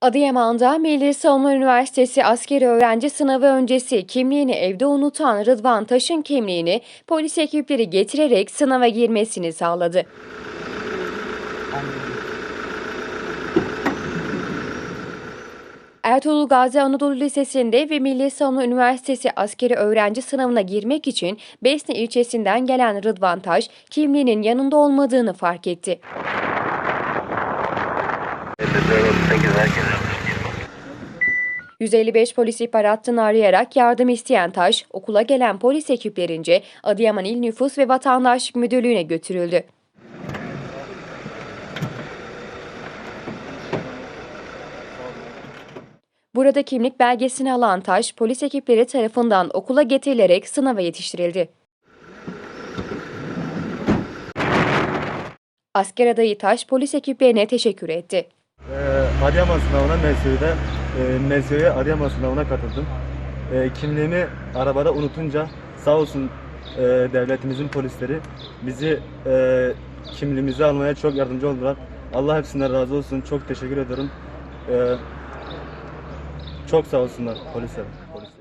Adıyaman'da Milli Savunma Üniversitesi askeri öğrenci sınavı öncesi kimliğini evde unutan Rıdvan Taş'ın kimliğini polis ekipleri getirerek sınava girmesini sağladı. Ertuğrul Gazi Anadolu Lisesi'nde ve Milli Savunma Üniversitesi askeri öğrenci sınavına girmek için Besni ilçesinden gelen Rıdvan Taş, kimliğinin yanında olmadığını fark etti. 155 polis ihbar hattını arayarak yardım isteyen Taş, okula gelen polis ekiplerince Adıyaman İl Nüfus ve Vatandaşlık Müdürlüğü'ne götürüldü. Burada kimlik belgesini alan Taş, polis ekipleri tarafından okula getirilerek sınava yetiştirildi. Asker adayı Taş, polis ekiplerine teşekkür etti. Ee, Adıyaman sınavına MSÜ'de, e, MSÜ'ye Adıyaman sınavına katıldım. E, kimliğimi arabada unutunca sağ olsun e, devletimizin polisleri bizi e, kimliğimizi almaya çok yardımcı oldular. Allah hepsinden razı olsun. Çok teşekkür ediyorum. E, çok sağ olsunlar polisler. polis.